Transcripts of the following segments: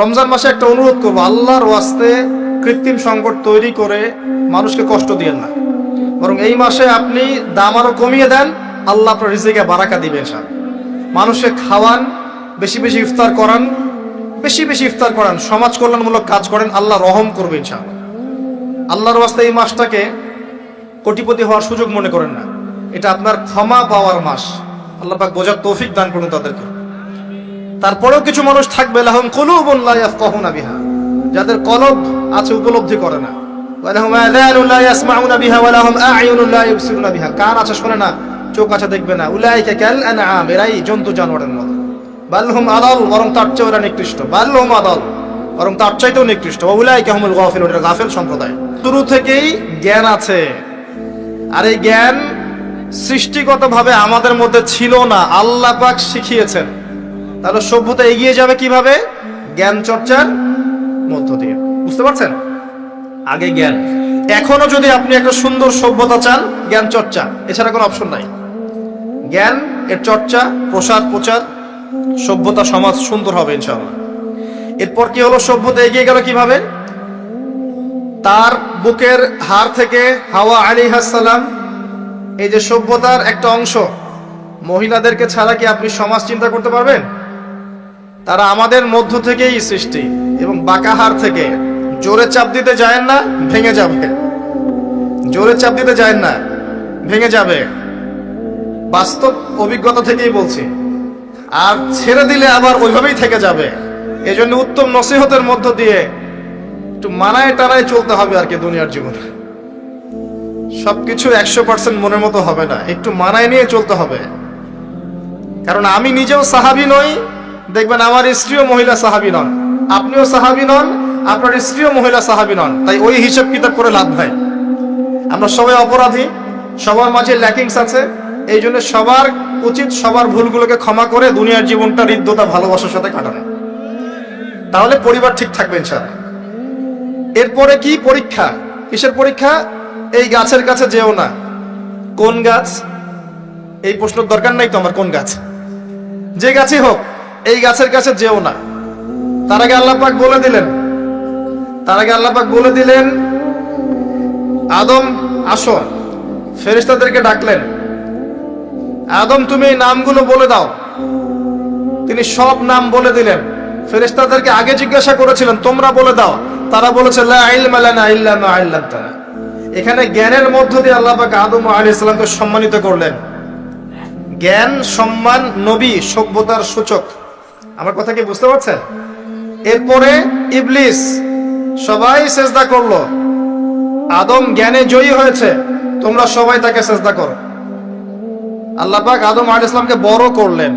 রমজান মাসে একটা অনুরোধ করব, আল্লাহর ওয়াস্তে কৃত্রিম সংকট তৈরি করে মানুষকে কষ্ট দিয়েন না। বরং এই মাসে আপনি দাম আরও কমিয়ে দেন, আল্লাহ আপনার রিজিকে বারাকা দিবেন সার মানুষকে খাওয়ান, বেশি বেশি ইফতার করান, বেশি বেশি ইফতার করান, সমাজ কল্যাণমূলক কাজ করেন, আল্লাহ রহম করবে ইনশাআল্লাহ। আল্লাহর ওয়াস্তে এই মাসটাকে কোটিপতি হওয়ার সুযোগ মনে করেন না। এটা আপনার ক্ষমা পাওয়ার মাস। আল্লাহ পাক বোঝার তৌফিক দান করুন তাদেরকে। তারপরেও কিছু মানুষ থাকবে, লাহুম বিহা। যাদের কলব আছে, উপলব্ধি করে না। বিহা বিহা। কান আছে না, চোখ আছে, দেখবে না। জন্তু জানোয়ারের বরং তার চেয়ে ওরা নিকৃষ্ট। বরং তার নিকৃষ্ট। গাফিল সম্প্রদায়। শুরু থেকেই জ্ঞান আছে। আর এই জ্ঞান সৃষ্টিগতভাবে আমাদের মধ্যে ছিল না। আল্লাহ শিখিয়েছেন। তাহলে সভ্যতা এগিয়ে যাবে কীভাবে? জ্ঞান চর্চার মধ্য দিয়ে। বুঝতে পারছেন? আগে জ্ঞান। এখনও যদি আপনি একটা সুন্দর সভ্যতা চান জ্ঞান চর্চা এছাড়া কোনো অপশন নাই। জ্ঞান এর চর্চা প্রসার প্রচার সভ্যতা সমাজ সুন্দর হবে ইনশাআল্লাহ। এরপর কি হলো? সভ্যতা এগিয়ে গেল কীভাবে? তার বুকের হার থেকে হাওয়া আলী হাসালাম এই যে সভ্যতার একটা অংশ মহিলাদেরকে ছাড়া কি আপনি সমাজ চিন্তা করতে পারবেন? তারা আমাদের মধ্য থেকেই সৃষ্টি এবং বাঁকাহার থেকে জোরে চাপ দিতে যায় না, ভেঙে যাবে। জোরে চাপ দিতে যায় না, ভেঙে যাবে। বাস্তব অভিজ্ঞতা থেকেই বলছি। আর ছেড়ে দিলে আবার ওইভাবেই থেকে যাবে। এই জন্য উত্তম নসিহতের মধ্য দিয়ে একটু মানায় টানায় চলতে হবে আর কি দুনিয়ার জীবনে। সবকিছু একশো পার্সেন্ট মনের মতো হবে না, একটু মানায় নিয়ে চলতে হবে। কারণ আমি নিজেও সাহাবি নই দেখবেন আমার স্ত্রীও মহিলা সাহাবি নন। আপনিও সাহাবি নন, আপনার স্ত্রীও মহিলা সাহাবি নন। তাই ওই হিসাব কিতাব করে লাভ নাই। আমরা সবাই অপরাধী, সবার মাঝে ল্যাকিংস আছে। এই জন্য সবার উচিত সবার ভুলগুলোকে ক্ষমা করে দুনিয়ার জীবনটা হৃদ্যতা, ভালোবাসার সাথে কাটানো। তাহলে পরিবার ঠিক থাকবে ইনশাআল্লাহ। এরপরে কি পরীক্ষা? কিসের পরীক্ষা? এই গাছের কাছে যেও না। কোন গাছ? এই প্রশ্নের দরকার নাই তো আমার কোন গাছ। যে গাছই হোক এই গাছের কাছে যেও না। তার আগে আল্লাহ পাক বলে দিলেন। তার আগে আল্লাহ পাক বলে দিলেন, আদম, আসো। ফেরেশতাদেরকে ডাকলেন, আদম, তুমি এই নামগুলো বলে দাও। তিনি সব নাম বলে দিলেন। ফেরেশতাদেরকে আগে জিজ্ঞাসা করেছিলেন, তোমরা বলে দাও। তারা বলেছে এখানে জ্ঞানের মধ্য দিয়ে আল্লাহ পাক আদম আলাইহিস ইসলামকে সম্মানিত করলেন। জ্ঞান, সম্মান, নবী, সভ্যতার সূচক। আমার কথা কি বুঝতে পারছেন? এরপরে ইবলিস সবাই সেজদা করল। আদম জ্ঞানে জয়ী হয়েছে, তোমরা সবাই তাকে সেজদা করো। আল্লাহ পাক আদম আলাইহিস ইসলামকে বড় করলেন,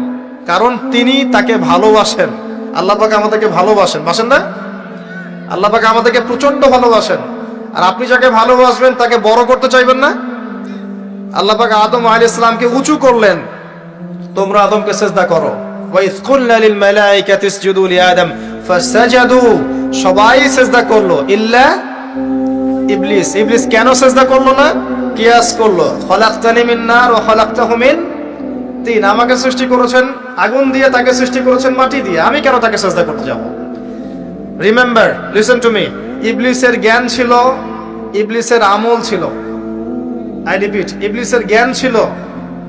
কারণ তিনি তাকে ভালোবাসেন। আল্লাহ পাক আমাদেরকে ভালোবাসেন। বাসেন না? আল্লাহ পাক আমাদেরকে প্রচণ্ড ভালোবাসেন। আর আপনি যাকে ভালোবাসবেন, তাকে বড় করতে চাইবেন না? আল্লাহ পাক আদম আলাইহিস ইসলামকে উঁচু করলেন, তোমরা আদমকে সেজদা করো। সবাই করল। ইল্লা ইবলিস। ইবলিস কেন করল না? কিয়াস করল। খলাকতানি মিন নার ওয়া খলাকতাহু মিন তিন। আমাকে সৃষ্টি করেছেন আগুন দিয়ে, তাকে সৃষ্টি করেছেন মাটি দিয়ে। আমি কেন তাকে সেজদা করতে যাব? রিমেম্বার লিসেন টু মি ইবলিসের জ্ঞান ছিল, ইবলিসের আমল ছিল। আই রিপিট ইবলিসের জ্ঞান ছিল,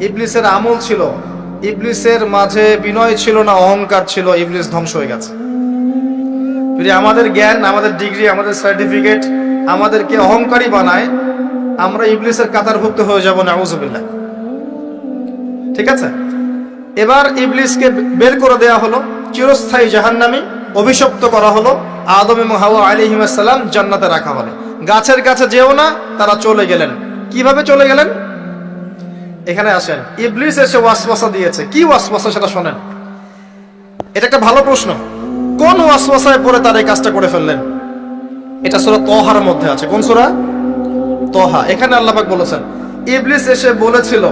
ইবলিসের আমল ছিল। ইবলিসের মাঝে বিনয় ছিল না, অহংকার ছিল, ইবলিস ধ্বংস হয়ে গেছে। যদি আমাদের জ্ঞান, আমাদের ডিগ্রি, আমাদের সার্টিফিকেট আমাদেরকে অহংকারী বানায়, আমরা ইবলিসের কাতারভুক্ত হয়ে যাব না আউজুবিল্লাহ ঠিক আছে? এবার ইবলিসকে বের করে দেয়া হলো, চিরস্থায়ী জাহান্নামী অভিশপ্ত করা হলো, আদম এবং হাওয়া আলিহিমাসাল্লাম জান্নাতে রাখা হলে। গাছের কাছে যেও না, তারা চলে গেলেন। কীভাবে চলে গেলেন? এখানে আসেন। ইবলিস এসে ওয়াসওয়াসা দিয়েছে। কি ওয়াসওয়াসা সেটা শোনেন। এটা একটা ভালো প্রশ্ন। কোন ওয়াসওয়াসায় পড়ে তার এই কাজটা করে ফেললেন? এটা সূরা তহার মধ্যে আছে। কোন সূরা? তহা এখানে আল্লাহ পাক বলেছেন, ইবলিস এসে বলেছিল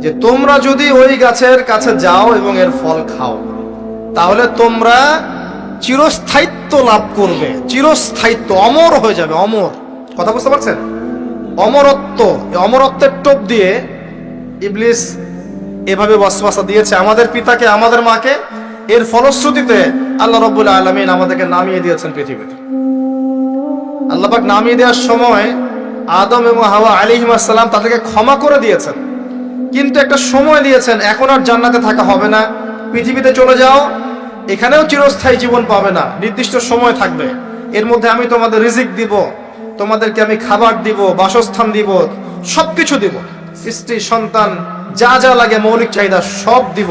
যে, তোমরা যদি ওই গাছের কাছে যাও এবং এর ফল খাও, তাহলে তোমরা চিরস্থায়িত্ব লাভ করবে। চিরস্থায়িত্ব, অমর হয়ে যাবে, অমর। কথা বুঝতে পারছেন? অমরত্ব অমরত্বের টোপ দিয়ে ইবলিস এভাবে ওয়াসওয়াসা দিয়েছে। আমাদের পিতাকে, আমাদের মাকে এর ফলশ্রুতিতে আল্লাহ রব্বুল আলমিন আমাদেরকে নামিয়ে দিয়েছেন পৃথিবীতে। আল্লাপাক নামিয়ে দেওয়ার সময় আদম এবং হাওয়া আলিহিমাসাল্লাম তাদেরকে ক্ষমা করে দিয়েছেন। কিন্তু একটা সময় দিয়েছেন, এখন আর জান্নাতে থাকা হবে না। পৃথিবীতে চলে যাও, এখানেও চিরস্থায়ী জীবন পাবে না। নির্দিষ্ট সময় থাকবে। এর মধ্যে আমি তোমাদের রিজিক দিব, তোমাদেরকে আমি খাবার দিব, বাসস্থান দিব, সবকিছু দিব। স্ত্রী, সন্তান, যা যা লাগে মৌলিক চাহিদা সব দিব।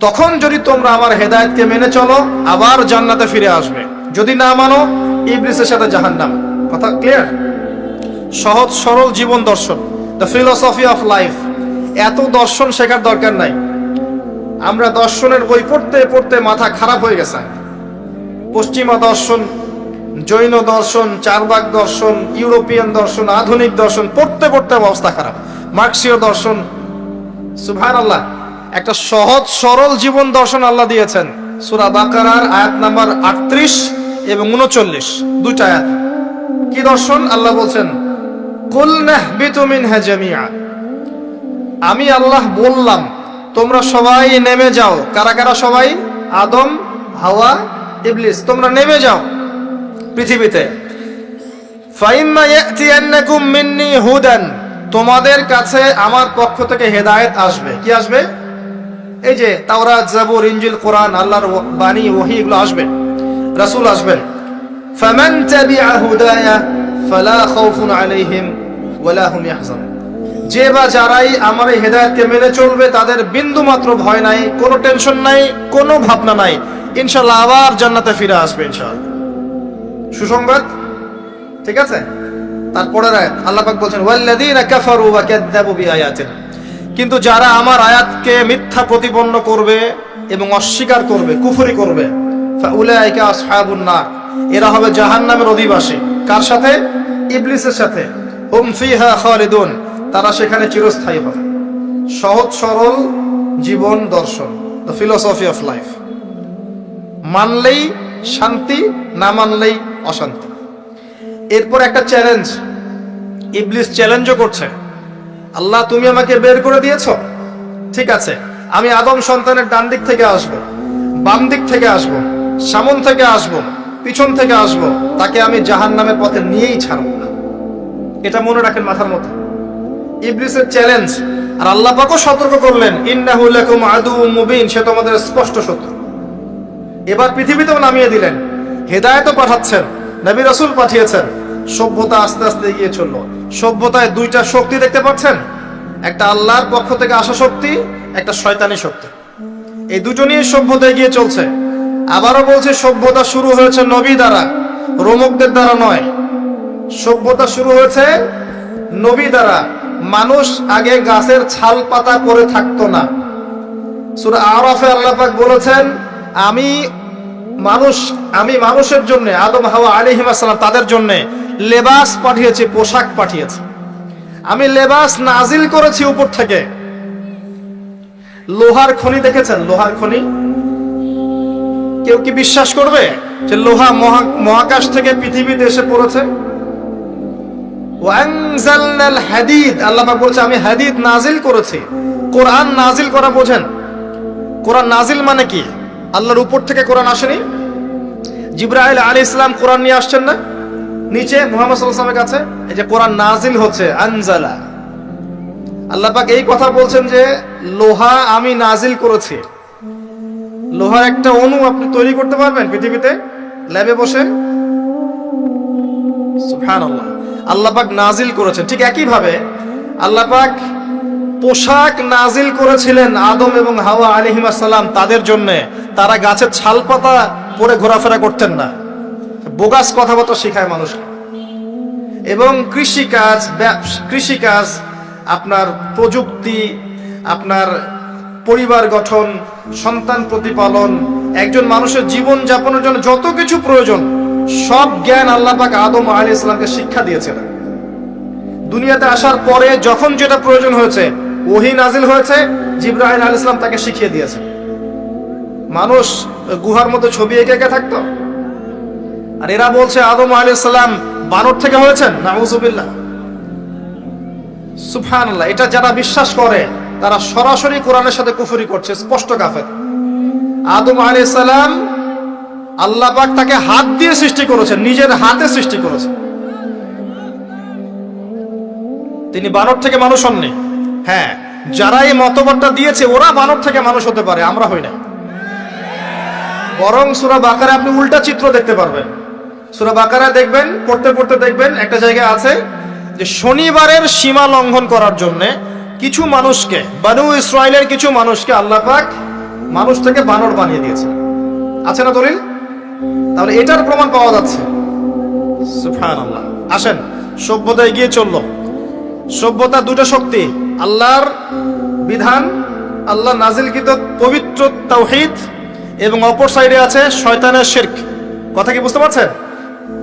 তখন যদি তোমরা আমার হেদায়েতকে মেনে চলো, আবার জান্নাতে ফিরে আসবে। যদি না মানো, ইবলিসের সাথে জাহান্নাম। কথা ক্লিয়ার সহজ, সরল জীবন দর্শন। দ্য ফিলোসফি অফ লাইফ এত দর্শন শেখার দরকার নাই। আমরা দর্শনের বই পড়তে পড়তে মাথা খারাপ হয়ে গেছে। পশ্চিমা দর্শন, জৈন দর্শন, চারবাগ দর্শন, ইউরোপিয়ান দর্শন, আধুনিক দর্শন, পড়তে পড়তে অবস্থা খারাপ। মার্কসীয় দর্শন সুভান আল্লাহ একটা সহজ, সরল জীবন দর্শন আল্লাহ দিয়েছেন। সুরা বাকারার আয়াত নাম্বার আটত্রিশ এবং উনচল্লিশ, দুইটা আয়াত। কি দর্শন? আল্লাহ বলছেন, কুল আমি আল্লাহ বললাম, তোমরা সবাই নেমে যাও। কারা কারা সবাই? আদম, হাওয়া, ইবলিস। তোমরা নেমে যাও পৃথিবীতে। তোমাদের কাছে আমার পক্ষ থেকে হেদায়েত আসবে। কি আসবে? এই যে তাওরা জাবুর ইঞ্জিল কোরআন, আল্লাহর বাণী, ওহি, এগুলো আসবে। রাসূল আসবেন। ফামান তাবিআ হুদায়া ফালা খাউফুন আলাইহিম ওয়ালা হুম ইয়াহজানুন। যে বা যারাই আমার এই হেদায়েতকে মেনে চলবে, তাদের বিন্দু মাত্র ভয় নাই, কোনো টেনশন নাই, কোনো ভাবনা নাই। ইনশাআল্লাহ আবার জান্নাতে ফিরে আসবে ইনশাআল্লাহ। সুসংবাদ? ঠিক আছে? তারপরের আয়াত আল্লাপাক বলছেন, ওয়াল্লাযীনা কাফারু ওয়া কাযযাবু বিআয়াতিনা। কিন্তু যারা আমার আয়াতকে মিথ্যা প্রতিপন্ন করবে এবং অস্বীকার করবে, কুফরি করবে, ফাউলাইকা আসহাবুন নার। এরা হবে জাহান্নামের অধিবাসী। কার সাথে? ইবলিসের সাথে। হুম ফিহা খালিদুন। তারা সেখানে চিরস্থায়ী হবে। সহজ সরল জীবন দর্শন দ্য ফিলোসফি অফ লাইফ মানলেই শান্তি, না মানলেই অশান্তি। এরপর একটা চ্যালেঞ্জ ইবলিস চ্যালেঞ্জও করছে। আল্লাহ তুমি আমাকে বের করে দিয়েছ? ঠিক আছে আমি আদম সন্তানের ডান দিক থেকে আসব বাম দিক থেকে আসব সামন থেকে আসব পিছন থেকে আসব তাকে আমি জাহান নামের পথে নিয়েই ছাড়ব না। এটা মনে রাখেন মাথার মতো ইবলিসের চ্যালেঞ্জ আর আল্লাহ পাকও সতর্ক করলেন ইন্নাহু লাকুম আদু মুবিন সে তোমাদের স্পষ্ট শত্রু। এবার পৃথিবীতেও নামিয়ে দিলেন হেদায়তও পাঠাচ্ছেন। নবী রসুল পাঠিয়েছেন। সভ্যতা আস্তে আস্তে এগিয়ে চলল। সভ্যতায় দুইটা শক্তি দেখতে পাচ্ছেন? একটা আল্লাহর পক্ষ থেকে আসা শক্তি, একটা শয়তানি শক্তি। এই দুজনই সভ্যতা এগিয়ে চলছে। আবারও বলছে, সভ্যতা শুরু হয়েছে নবী দ্বারা রোমকদের দ্বারা নয়। সভ্যতা শুরু হয়েছে নবী দ্বারা। মানুষ আগে গাছের ছাল পাতা করে থাকতো না। সুরা আরাফে আল্লাপাক বলেছেন, আমি মানুষ, আমি মানুষের জন্য, আদম, হাওয়া আলিহিম আসসালাম, তাদের জন্য লেবাস পাঠিয়েছি, পোশাক পাঠিয়েছি। আমি লেবাস নাজিল করেছি উপর থেকে। লোহার খনি দেখেছেন? লোহার খনি? কেউ কি বিশ্বাস করবে যে লোহা মহা- মহাকাশ থেকে পৃথিবীতে এসে পড়েছে? হাদিদ আল্লাহ বলছে, আমি হাদিদ নাজিল করেছি। কোরআন নাজিল করা বোঝেন। কোরআন নাজিল মানে কি? আল্লাহর উপর থেকে কোরআন আসেনি? জিব্রাইল আলী ইসলাম কোরআন নিয়ে আসছেন না? নিচে মুহাম্মদ কাছে এই যে কোরআন নাজিল হচ্ছে, আনজালা। আল্লাহ পাক এই কথা বলছেন যে, লোহা আমি নাজিল করেছি। লোহার একটা অণু আপনি তৈরি করতে পারবেন পৃথিবীতে? ল্যাবে বসে? সুবহানাল্লাহ। আল্লাহ পাক নাজিল করেছেন। ঠিক একই ভাবে আল্লাহ পোশাক নাজিল করেছিলেন আদম এবং হাওয়া আলিহিমা সালাম তাদের জন্য। তারা গাছের ছাল পাতা পরে ঘোরাফেরা করতেন না। বোগাস কথাবার্তা শেখায় মানুষ এবং কৃষিকাজ কৃষিকাজ, আপনার প্রযুক্তি, আপনার পরিবার গঠন, সন্তান প্রতিপালন, একজন মানুষের জীবন যাপনের জন্য যত কিছু প্রয়োজন, সব জ্ঞান আল্লাহ পাক আদম আলী ইসলামকে শিক্ষা দিয়েছিলেন দুনিয়াতে আসার পরে যখন যেটা প্রয়োজন হয়েছে, ওহি নাজিল হয়েছে জিব্রাহিম আল ইসলাম তাকে শিখিয়ে দিয়েছে মানুষ গুহার মতো ছবি এঁকে এঁকে থাকতো? আর এরা বলছে, আদম আলী ইসলাম বানর থেকে হয়েছেন? নাউজুবিল্লাহ। সুবহানাল্লাহ, এটা যারা বিশ্বাস করে, তারা সরাসরি কোরআনের সাথে কুফুরি করছে, স্পষ্ট কাফের। আদম আলী সালাম আল্লাহ পাক তাকে হাত দিয়ে সৃষ্টি করেছেন নিজের হাতে সৃষ্টি করেছেন তিনি বানর থেকে মানুষ হননি। হ্যাঁ যারা এই মতবাদটা দিয়েছে, ওরা বানর থেকে মানুষ হতে পারে, আমরা হই না। বরং সুরা বাকারে আপনি উল্টা চিত্র দেখতে পারবেন। সুরা বাকারা দেখবেন, পড়তে পড়তে দেখবেন, একটা জায়গায় আছে যে শনিবারের সীমা লঙ্ঘন করার জন্য কিছু মানুষকে, বানু ইসরায়েলের কিছু মানুষকে আল্লাহ পাক মানুষ থেকে বানর বানিয়ে দিয়েছে আছে না দলিল? তাহলে এটার প্রমাণ পাওয়া যাচ্ছে। আসেন, সভ্যতা এগিয়ে চলল। সভ্যতা দুটো শক্তি, আল্লাহর বিধান, আল্লাহ নাজিলকৃত পবিত্র তাওহীদ এবং অপর সাইডে আছে শয়তানের শিরক। কথা কি বুঝতে পারছেন?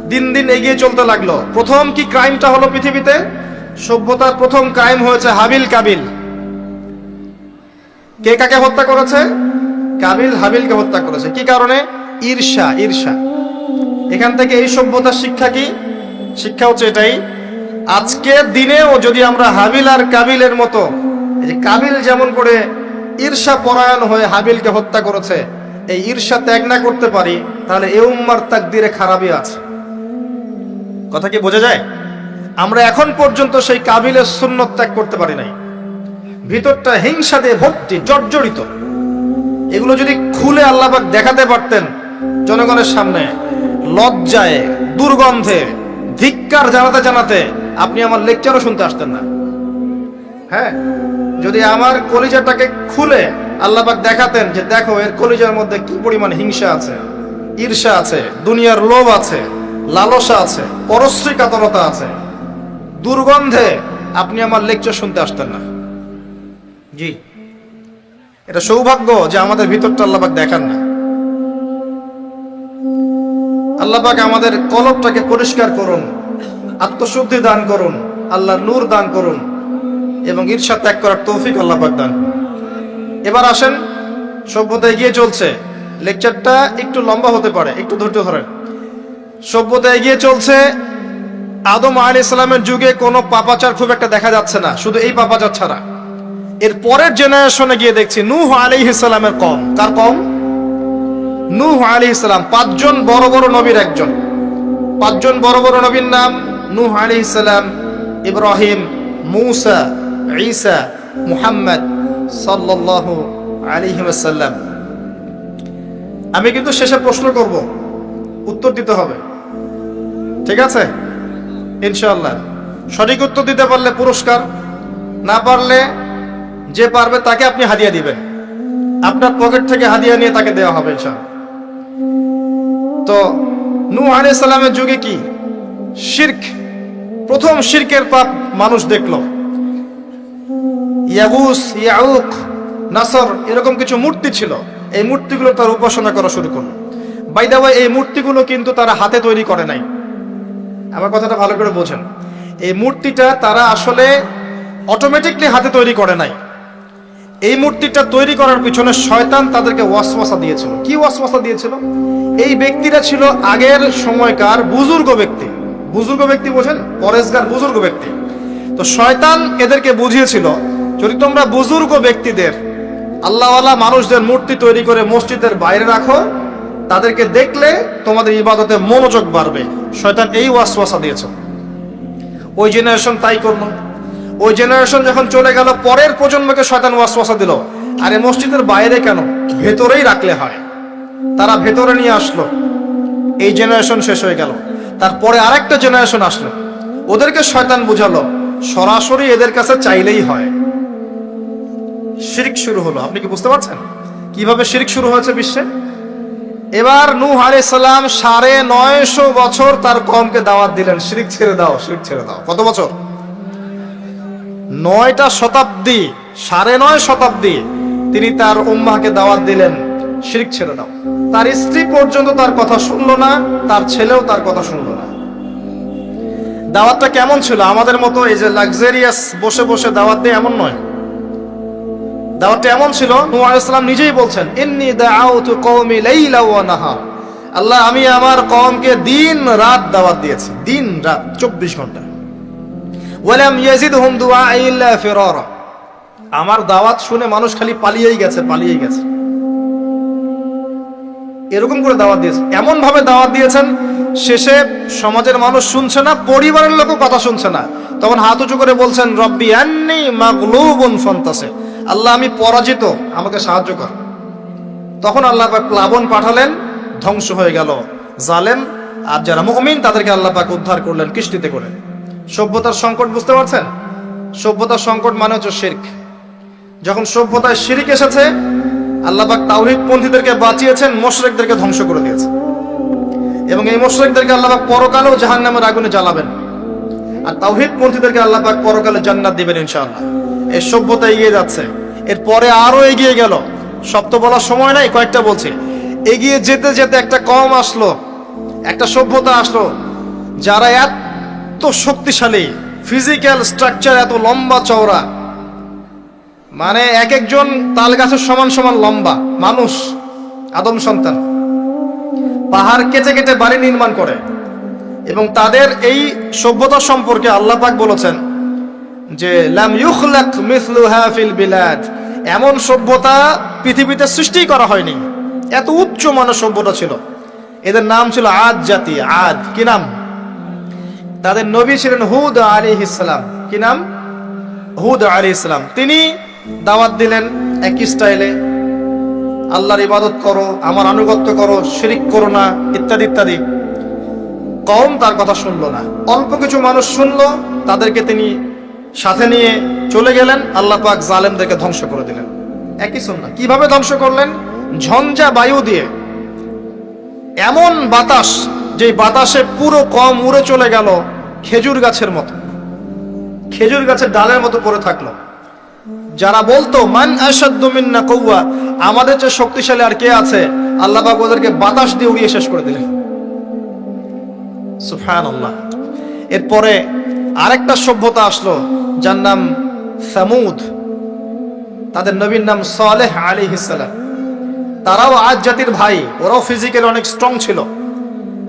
দিন দিন এগিয়ে চলতে লাগল। প্রথম কি ক্রাইমটা হলো পৃথিবীতে? সভ্যতার প্রথম ক্রাইম হয়েছে হাবিল কাবিল। কে কাকে হত্যা করেছে? কাবিল হাবিলকে হত্যা করেছে। কি কারণে? ঈর্ষা ঈর্ষা। এখান থেকে এই সভ্যতার শিক্ষা কি? শিক্ষা হচ্ছে এটাই আজকের দিনেও যদি আমরা হাবিল আর কাবিলের মতো, এই যে কাবিল যেমন করে ঈর্ষা পরায়ণ হয়ে হাবিলকে হত্যা করেছে এই ঈর্ষা ত্যাগ না করতে পারি, তাহলে এ উম্মার তাকদিরে খারাপই আছে। কথা কি বোঝা যায়? আমরা এখন পর্যন্ত সেই কাবিলের সুন্নত ত্যাগ করতে পারি নাই। ভিতরটা হিংসা দিয়ে ভর্তি, জর্জরিত। এগুলো যদি খুলে আল্লাপাক দেখাতে পারতেন জনগণের সামনে, লজ্জায়, দুর্গন্ধে, ধিক্কার জানাতে জানাতে আপনি আমার লেকচারও শুনতে আসতেন না। হ্যাঁ যদি আমার কলিজাটাকে খুলে আল্লাপাক দেখাতেন যে দেখো, এর কলিজার মধ্যে কি পরিমাণ হিংসা আছে, ঈর্ষা আছে, দুনিয়ার লোভ আছে, লালসা আছে পরশ্রী কাতরতা আছে। দুর্গন্ধে আপনি আমার লেকচার শুনতে আসতেন না। জি। এটা সৌভাগ্য যে আমাদের ভিতরটা আল্লাপাক দেখান না। আল্লাপাক আমাদের কলবটাকে পরিষ্কার করুন, আত্মশুদ্ধি দান করুন আল্লাহ নূর দান করুন, এবং ঈর্ষা ত্যাগ করার তৌফিক আল্লাপাক দান এবার আসেন, সভ্যতা এগিয়ে চলছে। লেকচারটা একটু লম্বা হতে পারে, একটু ধৈর্য ধরেন। সভ্যতা এগিয়ে চলছে, আদম আলী ইসলামের যুগে কোনো পাপাচার খুব একটা দেখা যাচ্ছে না, শুধু এই পাপাচার ছাড়া। এর পরের জেনারেশনে গিয়ে দেখছি, নূহ আলী ইসলামের কম। কার কম? নূহ আলী ইসলাম পাঁচজন বড় বড় নবীর একজন। পাঁচজন বড় বড় নবীর নাম নূহ আলী ইসলাম ইব্রাহিম, মূসা, ঈসা, মুহাম্মদ সাল্লাল্লাহু আলাইহি ওয়াসাল্লাম। আমি কিন্তু শেষে প্রশ্ন করব, উত্তর দিতে হবে। ঠিক আছে? ইনশাআল্লাহ। সঠিক উত্তর দিতে পারলে পুরস্কার, না পারলে যে পারবে তাকে আপনি হাদিয়া দিবেন। আপনার পকেট থেকে হাদিয়া নিয়ে তাকে দেওয়া হবে ইনশাআল্লাহ। তো নূহ আলাইহিস সালামের যুগে কি? শিরক, প্রথম শিরকের পাপ মানুষ দেখল। ইয়াগুস, ইয়াউক, নাসর, এরকম কিছু মূর্তি ছিল। এই মূর্তিগুলো তার উপাসনা করা শুরু করল। বাই দা এই মূর্তিগুলো কিন্তু তারা হাতে তৈরি করে নাই। আমার কথাটা ভালো করে বোঝেন। এই মূর্তিটা তারা আসলে অটোমেটিকলি হাতে তৈরি করে নাই। এই মূর্তিটা তৈরি করার পিছনে শয়তান তাদেরকে ওয়াসওয়াসা দিয়েছিল। কি ওয়াসওয়াসা দিয়েছিল? এই ব্যক্তিরা ছিল আগের সময়কার বুজুর্গ ব্যক্তি। বুজুর্গ ব্যক্তি বোঝেন? পরেশগার বুজুর্গ ব্যক্তি। তো শয়তান এদেরকে বুঝিয়েছিল যদি তোমরা বুজুর্গ ব্যক্তিদের, আল্লাহওয়ালা মানুষদের মূর্তি তৈরি করে মসজিদের বাইরে রাখো, তাদেরকে দেখলে তোমাদের ইবাদতে মনোযোগ বাড়বে। শয়তান এই ওয়াসওয়াসা দিয়েছে। ওই জেনারেশন তাই করল। ওই জেনারেশন যখন চলে গেল, পরের প্রজন্মকে শয়তান ওয়াসওয়াসা দিল। আরে মসজিদের বাইরে কেন? ভেতরেই রাখলে হয়। তারা ভেতরে নিয়ে আসলো। এই জেনারেশন শেষ হয়ে গেল। তারপরে আরেকটা জেনারেশন আসলো। ওদেরকে শয়তান বুঝালো। সরাসরি এদের কাছে চাইলেই হয়। শিরিক শুরু হলো। আপনি কি বুঝতে পারছেন? কীভাবে শিরিক শুরু হয়েছে বিশ্বে? এবার নূহ আলাইহিস সালাম সাড়ে নয়শো বছর তার কমকে দাওয়াত দিলেন। শিরিক ছেড়ে দাও, শিরিক ছেড়ে দাও। কত বছর? নয়টা শতাব্দী, সাড়ে নয় শতাব্দী তিনি তার উম্মাকে দাওয়াত দিলেন। শিরিক ছেড়ে দাও। তার স্ত্রী পর্যন্ত তার কথা শুনলো না, তার ছেলেও তার কথা শুনলো না। দাওয়াতটা কেমন ছিল? আমাদের মতো এই যে লাক্সারিয়াস বসে বসে দাওয়াত দিয়ে এমন নয়। দাওয়াতটা এমন ছিল, নূহ নিজেই বলছেন, ইন্নী দাআউতু কওমি লাইলা ওয়া নাহার। আল্লাহ, আমি আমার কওমকে দিন রাত দাওয়াত দিয়েছি, দিন রাত 24 ঘণ্টা। ওয়ালাম ইয়াজিদহুম দুআই ইল্লা ফিরারা। আমার দাওয়াত শুনে মানুষ খালি পালিয়েই গেছে পালিয়েই গেছে। এরকম করে দাওয়াত দিয়েছে। এমন ভাবে দাওয়াত দিয়েছেন, শেষে সমাজের মানুষ শুনছে না, পরিবারের লোকও কথা শুনছে না। তখন হাত উঁচু করে বলছেন, রব্বি আন্নি মাগলুবুন ফন্তাসে আল্লাহ, আমি পরাজিত। আমাকে সাহায্য কর। তখন আল্লাহ পাক প্লাবন পাঠালেন, ধ্বংস হয়ে গেল। জালেম আর যারা মুমিন, তাদেরকে আল্লাহ পাক উদ্ধার করলেন কিস্তিতে করে। সভ্যতার সংকট বুঝতে পারছেন? সভ্যতার সংকট মানে হচ্ছে শিরক। যখন সভ্যতায় শিরিক এসেছে, আল্লাহ পাক তাওহীদ পন্থীদেরকে বাঁচিয়েছেন, মোশরেকদেরকে ধ্বংস করে দিয়েছে এবং এই মোশরেকদেরকে আল্লাহ পাক পরকালেও জাহান্নামের আগুনে জ্বালাবেন। আর তাওহীদ পন্থীদেরকে আল্লাহ পাক পরকালে জান্নাত দিবেন ইনশাআল্লাহ। এই সভ্যতা এগিয়ে যাচ্ছে। এরপরে আরও এগিয়ে গেল। সব তো বলার সময় নাই, কয়েকটা বলছি। এগিয়ে যেতে যেতে একটা কম আসলো, একটা সভ্যতা আসলো, যারা এত শক্তিশালী ফিজিক্যাল স্ট্রাকচার এত লম্বা চওড়া মানে এক একজন তাল গাছের সমান সমান লম্বা, মানুষ, আদম সন্তান, পাহাড় কেটে কেটে বাড়ি নির্মাণ করে। এবং তাদের এই সভ্যতা সম্পর্কে আল্লাহ পাক বলেছেন যে, লাম ইউখলাক মিসলুহা ফিল বিলাদ। এমন সভ্যতা পৃথিবীতে সৃষ্টি করা হয়নি। এত উচ্চ মানের সভ্যতা ছিল। এদের নাম ছিল আদ জাতি। আদ, কি নাম? তাদের নবী ছিলেন হুদ আলী ইসলাম কি নাম? হুদ আলী ইসলাম তিনি দাওয়াত দিলেন একই স্টাইলে, আল্লাহর ইবাদত করো, আমার আনুগত্য করো, শিরিক করো না, ইত্যাদি ইত্যাদি। কম তার কথা শুনলো না। অল্প কিছু মানুষ শুনল, তাদেরকে তিনি সাথে নিয়ে চলে গেলেন, আল্লাহ পাক জালেমদেরকে ধ্বংস করে দিলেন। একই শুননা কীভাবে ধ্বংস করলেন? ঝঞ্ঝা বায়ু দিয়ে। এমন বাতাস যে বাতাসে পুরো কম উড়ে চলে গেল খেজুর গাছের মতো। খেজুর গাছের ডালের মতো পড়ে থাকল। যারা বলতো, মান আসাদ্দু মিন্না কৌয়া আমাদের চেয়ে শক্তিশালী আর কে আছে? আল্লাহ পাক ওদেরকে বাতাস দিয়ে উড়িয়ে শেষ করে দিলেন। সুবহানাল্লাহ। এরপরে আরেকটা সভ্যতা আসলো, যার নাম সামুদ। তাদের নবীর নাম সালেহ আলী সালাম। তারাও আজ জাতির ভাই, ওরাও ফিজিক্যাল অনেক স্ট্রং ছিল।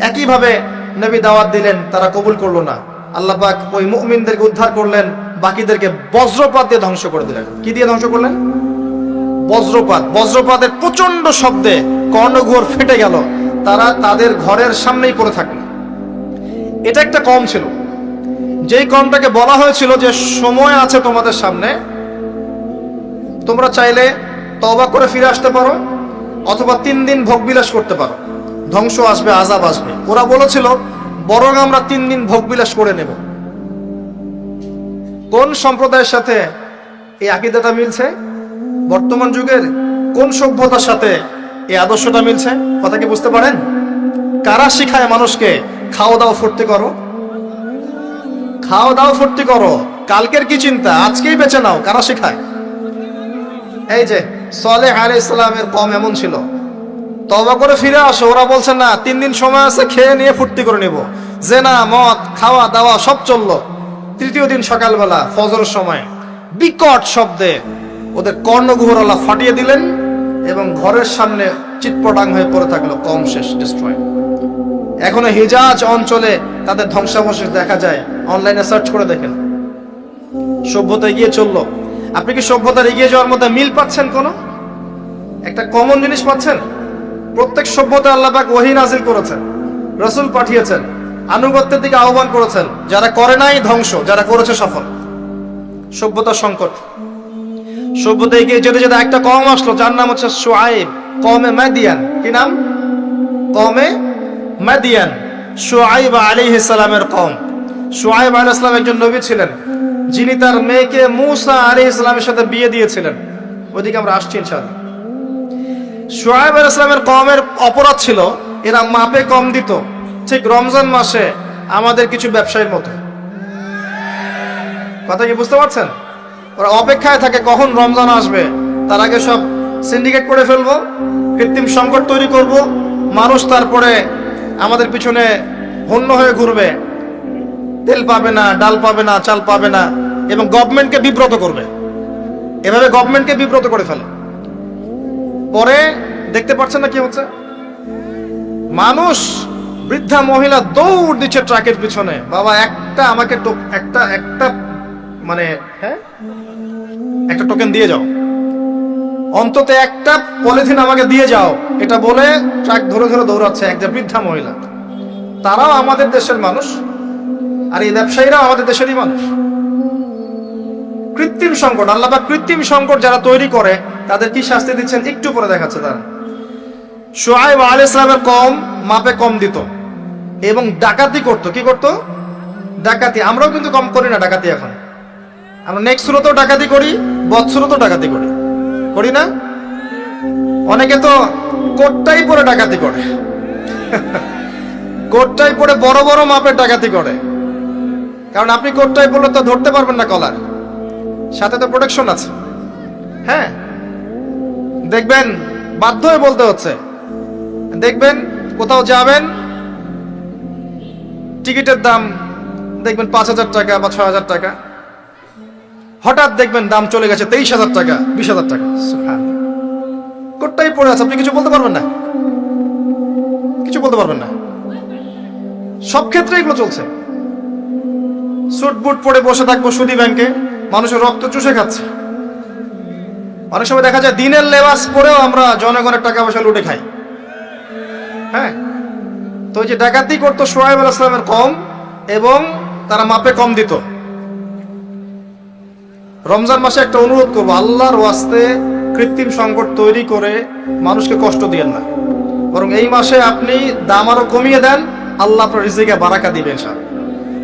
একইভাবে নবী দাওয়াত দিলেন, তারা কবুল করল না। আল্লাহ পাক ওই মুমিনদেরকে উদ্ধার করলেন, বাকিদেরকে বজ্রপাত দিয়ে ধ্বংস করে দিলেন। কি দিয়ে ধ্বংস করলেন? বজ্রপাত। বজ্রপাতের প্রচণ্ড শব্দে কর্ণঘোর ফেটে গেল। তারা তাদের ঘরের সামনেই পড়ে থাকল। এটা একটা কম ছিল। যেই কমটাকে বলা হয়েছিল যে সময় আছে তোমাদের সামনে, তোমরা চাইলে তবা করে ফিরে আসতে পারো, অথবা তিন দিন ভোগবিলাস করতে পারো। ধ্বংস আসবে আজাব আসবে। ওরা বলেছিল, বরং আমরা তিন দিন ভোগবিলাস করে নেব। কোন সম্প্রদায়ের সাথে এই আকিদাটা মিলছে? বর্তমান যুগের কোন সভ্যতার সাথে এই আদর্শটা মিলছে? কথা কি বুঝতে পারেন? কারা শিখায় মানুষকে? খাওয়া দাওয়া ফুর্তি করো। খাওয়া দাওয়া ফুর্তি করো। কালকের কি চিন্তা? আজকেই বেঁচে নাও, কারা শিখায়? এই যে সলে আলী ইসলামের কম এমন ছিল। তবা করে ফিরে আসো, ওরা বলছে, না, তিন দিন সময় আছে, খেয়ে নিয়ে ফুর্তি করে নিব। জেনা, মদ, খাওয়া, দাওয়া, সব চলল। তৃতীয় দিন সকালবেলা, ফজরের সময়, বিকট শব্দে ওদের কর্ণগুহর আল্লাহ ফাটিয়ে দিলেন এবং ঘরের সামনে চিৎপটাং হয়ে পড়ে থাকল, কম শেষ ডিস্ট্রয় এখনও হিজাজ অঞ্চলে তাদের ধ্বংসাবশেষ দেখা যায়। অনলাইনে সার্চ করে দেখেন। সভ্যতা এগিয়ে চলল। আপনি কি সভ্যতার এগিয়ে যাওয়ার মধ্যে মিল পাচ্ছেন কোনো? একটা কমন জিনিস পাচ্ছেন? প্রত্যেক সভ্যতা আল্লাহ পাক ওহী নাজিল করেছেন, রসুল পাঠিয়েছেন, আনুগত্যের দিকে আহ্বান করেছেন, যারা করে নাই ধ্বংস, যারা করেছে সফল। সভ্যতার সংকট। সভ্যতা এগিয়ে যেতে যেতে একটা কম আসলো, যার নাম হচ্ছে সোয়াইব কমে ম্যাদিয়ান কি নাম? কমে মাদিয়ান সোয়াইব আলাইহিস সালামের কম সোয়াইব আলাইহিস সালাম একজন নবী ছিলেন। যিনি তার মেয়েকে মুসা আলাইহিস ইসলামের সাথে বিয়ে দিয়েছিলেন। ওইদিকে আমরা আসছি ইনশাআল্লাহ। শুআইব আলাইহিস সালামের কমের অপরাধ ছিল, এরা মাপে কম দিত। ঠিক রমজান মাসে আমাদের কিছু ব্যবসায়ীর মতো। কথা কি বুঝতে পারছেন? ওরা অপেক্ষায় থাকে কখন রমজান আসবে, তার আগে সব সিন্ডিকেট করে ফেলব, কৃত্রিম সংকট তৈরি করব, মানুষ তারপরে আমাদের পিছনে হন্য হয়ে ঘুরবে। তেল পাবে না, ডাল পাবে না, চাল পাবে না, এবং গভর্নমেন্টকে বিব্রত করবে। এভাবে গভর্নমেন্টকে বিব্রত করে ফেলে। পরে দেখতে পাচ্ছেন না কি হচ্ছে? মানুষ, বৃদ্ধা, মহিলা দৌড় দিচ্ছে ট্রাকের পিছনে। বাবা, একটা আমাকে একটা একটা মানে হ্যাঁ? একটা টোকেন দিয়ে যাও। অন্তত একটা পলিথিন আমাকে দিয়ে যাও। এটা বলে ট্রাক ধরে ধরে দৌড়াচ্ছে একজন বৃদ্ধা মহিলা। তারাও আমাদের দেশের মানুষ, আর এই ব্যবসায়ীরাও আমাদের দেশেরই মানুষ। কৃত্রিম সংকট, আল্লাহ পাক কৃত্রিম সংকট যারা তৈরি করে, তাদের কি শাস্তি দিচ্ছেন? একটু পরে দেখাচ্ছে তারা। সোহাইব আল ইসলামের কম, মাপে কম দিত। এবং ডাকাতি করতো। কি করতো? ডাকাতি। আমরাও কিন্তু কম করি না ডাকাতি এখন। আমরা নেক্সট সুরতেও ডাকাতি করি, বৎসুরতেও ডাকাতি করি। করি না? অনেকে তো কোটটাই পরে ডাকাতি করে। কোটটাই পরে বড় বড় মাপের ডাকাতি করে। কারণ আপনি কোটটাই পরলে তো ধরতে পারবেন না কলার। সাথে তো প্রোটেকশন আছে। হ্যাঁ? দেখবেন, বাধ্য হয়ে বলতে হচ্ছে। দেখবেন, কোথাও যাবেন, টিকিটের দাম দেখবেন পাঁচ হাজার টাকা বা ছয় হাজার টাকা। হঠাৎ দেখবেন দাম চলে গেছে তেইশ হাজার টাকা, বিশ হাজার টাকা। কোটটাই পড়ে আছে, আপনি কিছু বলতে পারবেন না? কিছু বলতে পারবেন না? সব ক্ষেত্রে এগুলো চলছে। স্যুট বুট পরে বসে থাকব সুদি ব্যাংকে, মানুষের রক্ত চুষে খাচ্ছে। অনেক সময় দেখা যায় দিনের লেবাস পরেও আমরা জনগণের টাকা পয়সা লুটে খাই। হ্যাঁ? তো যে ডাকাতি করতো সোহাইব আল ইসলামের কম এবং তারা মাপে কম দিত। রমজান মাসে একটা অনুরোধ করব, আল্লাহর ওয়াস্তে কৃত্রিম সংকট তৈরি করে মানুষকে কষ্ট দিয়েন না। বরং এই মাসে আপনি দাম আরও কমিয়ে দেন, আল্লাহ আপনার রিজিকে বারাকা দিবেন সব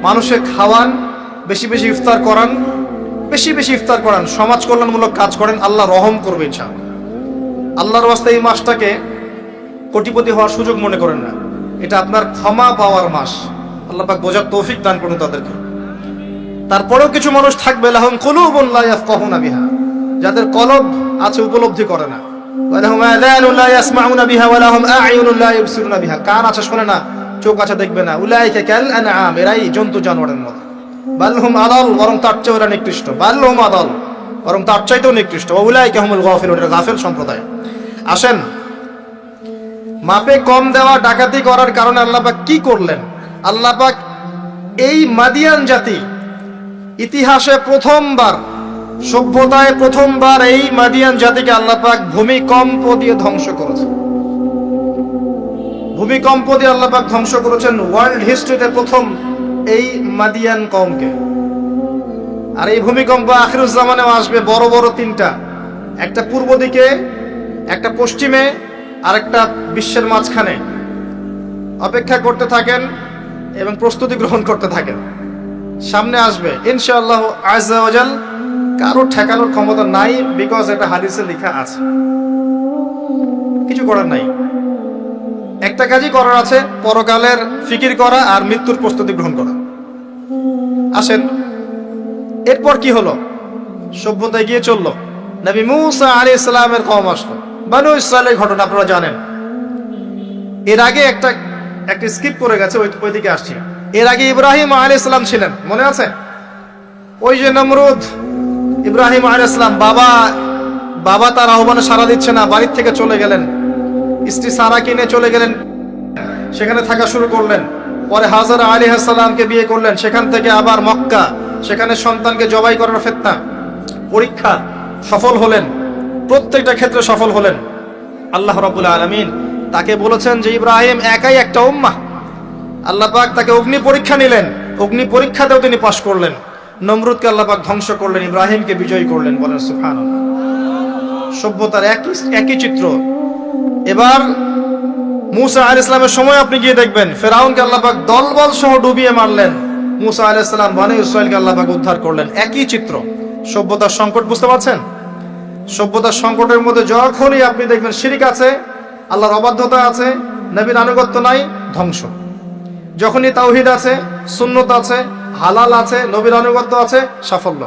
মানুষে খাওয়ান, বেশি বেশি ইফতার করান, বেশি বেশি ইফতার করান, সমাজ কল্যাণমূলক কাজ করেন, আল্লাহ রহম করবে ইনশাআল্লাহ। আল্লাহর ওয়াস্তে এই মাসটাকে কোটিপতি হওয়ার সুযোগ মনে করেন না। এটা আপনার ক্ষমা পাওয়ার মাস। আল্লাহ পাক বোঝার তৌফিক দান করুন তাদেরকে। তারপরেও কিছু মানুষ থাকবে, লাহুম কুলুবুন লা ইয়াফকাহুনা বিহা। যাদের কলব আছে, উপলব্ধি করে না। ওয়ালাহুম আযানুন লা ইয়াসমাউনা বিহা ওয়ালাহুম আ'য়ুনুন লা ইবসিরুনা বিহা। কান আছে শুনে না, চোখ আছে দেখবে না। উলাইকা কাল আনআম, এরাই জন্তু জানোয়ারের মতো। বালহুম আদাল, বরং তার চেয়ে ওরা নিকৃষ্ট। বালহুম আদাল, বরং তার চাইতেও নিকৃষ্ট। উলাইকা হুমুল গাফিলুন, এরা গাফিল সম্প্রদায়। আসেন, মাপে কম দেওয়া, ডাকাতি করার কারণে আল্লাহ পাক কি করলেন? আল্লাহ পাক এই মাদিয়ান জাতি ইতিহাসে প্রথমবার, সভ্যতায় প্রথমবার এই মাদিয়ান জাতিকে আল্লাহ পাক ভূমিকম্প দিয়ে ধ্বংস করেছে ভূমিকম্প দিয়ে আল্লাহ পাক ধ্বংস করেছেন ওয়ার্ল্ড হিস্ট্রিতে প্রথম এই মাদিয়ান কমকে আর এই ভূমিকম্প আখিরুজ্জামানেও আসবে বড় বড় তিনটা। একটা পূর্ব দিকে, একটা পশ্চিমে, আর একটা বিশ্বের মাঝখানে। অপেক্ষা করতে থাকেন এবং প্রস্তুতি গ্রহণ করতে থাকেন। সামনে আসবে। ইনশাআল্লাহ আজাল কারও ঠেকানোর ক্ষমতা নাই বিকজ এটা হাদিসে লেখা আছে। কিছু করার নাই। একটা কাজই করার আছে, পরকালের ফিকির করা আর মৃত্যুর প্রস্তুতি গ্রহণ করা। আসেন, এরপর কি হলো? সভ্যতা এগিয়ে চলল। নবী মুসা আলী ইসলামের কম আসলো। বানু ইসরায়েলের ঘটনা আপনারা জানেন। এর আগে একটা একটা স্কিপ করে গেছে, ওই, ওইদিকে আসছি। এর আগে ইব্রাহিম আলী ইসলাম ছিলেন, মনে আছে? ওই যে নমরুদ, ইব্রাহিম আলী ইসলাম বাবা বাবা তার আহ্বানে সাড়া দিচ্ছে না, বাড়ির থেকে চলে গেলেন। স্ত্রী সারা কিনে চলে গেলেন, সেখানে থাকা শুরু করলেন। পরে হাজার আলী হাসালামকে বিয়ে করলেন, সেখান থেকে আবার মক্কা, সেখানে সন্তানকে জবাই করার ফেতনা, পরীক্ষা সফল হলেন, প্রত্যেকটা ক্ষেত্রে সফল হলেন। আল্লাহ রাবুল আলমিন তাকে বলেছেন যে, ইব্রাহিম একাই একটা উম্মা আল্লাহ পাক তাকে অগ্নি পরীক্ষা নিলেন। অগ্নি পরীক্ষাতেও তিনি পাশ করলেন। নমরুদকে আল্লাহ পাক ধ্বংস করলেন, ইব্রাহিমকে বিজয়ী করলেন বলেন সুফান সভ্যতার একই একই চিত্র। এবার মুসা আল ইসলামের সময় আপনি গিয়ে দেখবেন, ফেরাউনকে আল্লাহ পাক দলবল সহ ডুবিয়ে মারলেন। মুসা আল ইসলাম বানি ইসরায়েলকে আল্লাহ পাক উদ্ধার করলেন। একই চিত্র। সভ্যতার সংকট বুঝতে পারছেন? সভ্যতার সংকটের মধ্যে যখনই আপনি দেখবেন শিরিক আছে, আল্লাহর অবাধ্যতা আছে, নবীর আনুগত্য নাই, ধ্বংস। যখনই তাওহিদ আছে সুন্নত আছে হালাল আছে নবীর আনুগত্য আছে সাফল্য।